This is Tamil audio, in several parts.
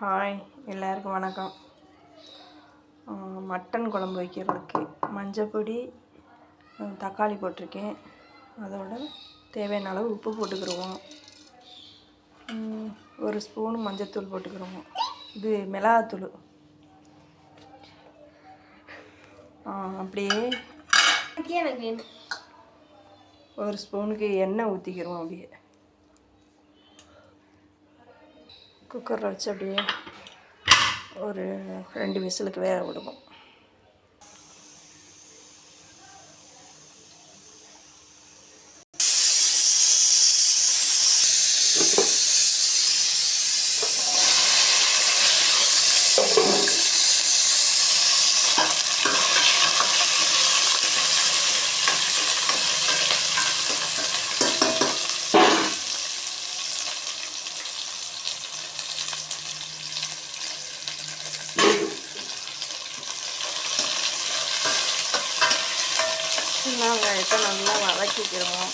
ஹாய் எல்லாருக்கும் வணக்கம். மட்டன் குழம்பு வைக்கிறதுக்கு மஞ்சப்பொடி தக்காளி போட்டிருக்கேன். அதோட தேவையான அளவு உப்பு போட்டுக்கிடுவோம் ஒரு ஸ்பூன் மஞ்சத்தூள் போட்டுக்கிடுவோம் இது மிளகாத்தூள். அப்படியே எனக்கு ஒரு ஸ்பூனுக்கு எண்ணெய் ஊற்றிக்கிடுவோம் அப்படியே. குக்கரில் வச்சு அப்படியே ஒரு ரெண்டு விசிலுக்கு வேக விடுவோம். சின்ன வெங்காயத்தை நல்லா வதக்கிக்கிறோம்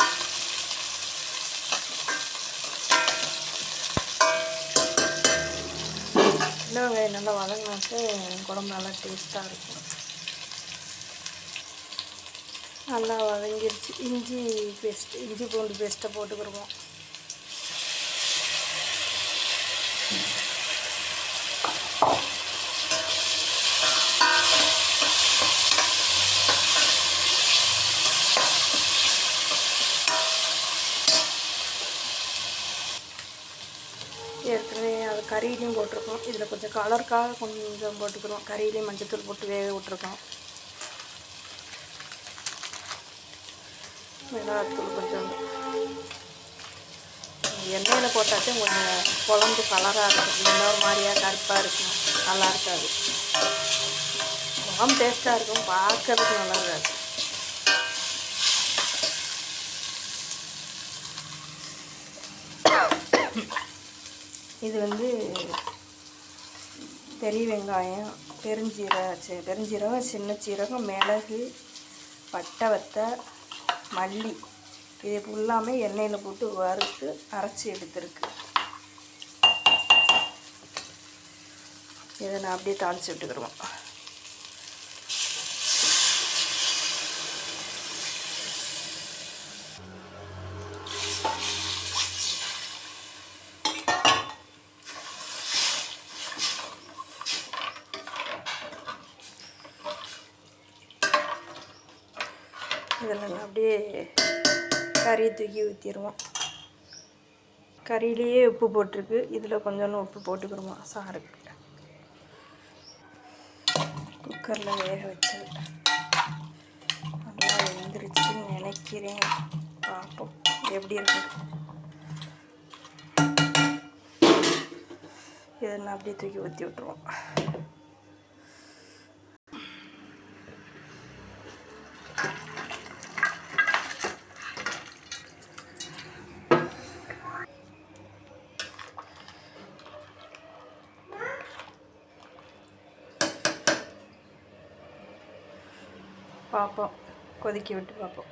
சின்ன வெங்காயம் நல்லா வதங்கினாட்டு குழம்பு நல்லா டேஸ்ட்டாக இருக்கும். நல்லா வதங்கிருச்சு. இஞ்சி பேஸ்ட் இஞ்சி பூண்டு பேஸ்ட்டை போட்டுக்கிடுவோம். ஏற்கனவே அது கறியிலையும் போட்டிருக்கோம். இதில் கொஞ்சம் கலருக்காக கொஞ்சம் போட்டுக்கிறோம். கறியிலையும் மஞ்சத்தூள் போட்டு வேக விட்ருக்கோம் மிளகாத்தூள் கொஞ்சம். எண்ணெயில் போட்டாச்சும் கொஞ்சம் குழம்பு கலராக இருக்கும். இன்னொரு மாதிரியாக கருப்பாக இருக்கும். நல்லா இருக்காது. குழம்பு டேஸ்ட்டாக இருக்கும். பார்க்கறதுக்கு நல்லா இருக்காது. இது வந்து பெரிய வெங்காயம் பெருஞ்சீரக பெருஞ்சீரகம் சின்ன சீரகம் மிளகு பட்டை வத்தை மல்லி. இது ஃபுல்லாமே எண்ணெயில் போட்டு வறுத்து அரைச்சி எடுத்துருக்கு. இதை நான் அப்படியே தாளித்து விட்டுக்கிடுவோம் இதில் அப்படியே கறி தூக்கி ஊற்றிடுவோம் கறியிலேயே உப்பு போட்டிருக்கு. இதில் கொஞ்சோண்டு உப்பு போட்டுக்கிடுவோம் சாருக்கு குக்கரில் வேக வச்சு நல்லா எழுந்திரிச்சுன்னு நினைக்கிறேன். பார்ப்போம். எப்படி இருக்கு? இதெல்லாம் அப்படியே தூக்கி ஊற்றி விட்ருவோம் பார்ப்போம். கொதிக்க விட்டு பார்ப்போம்.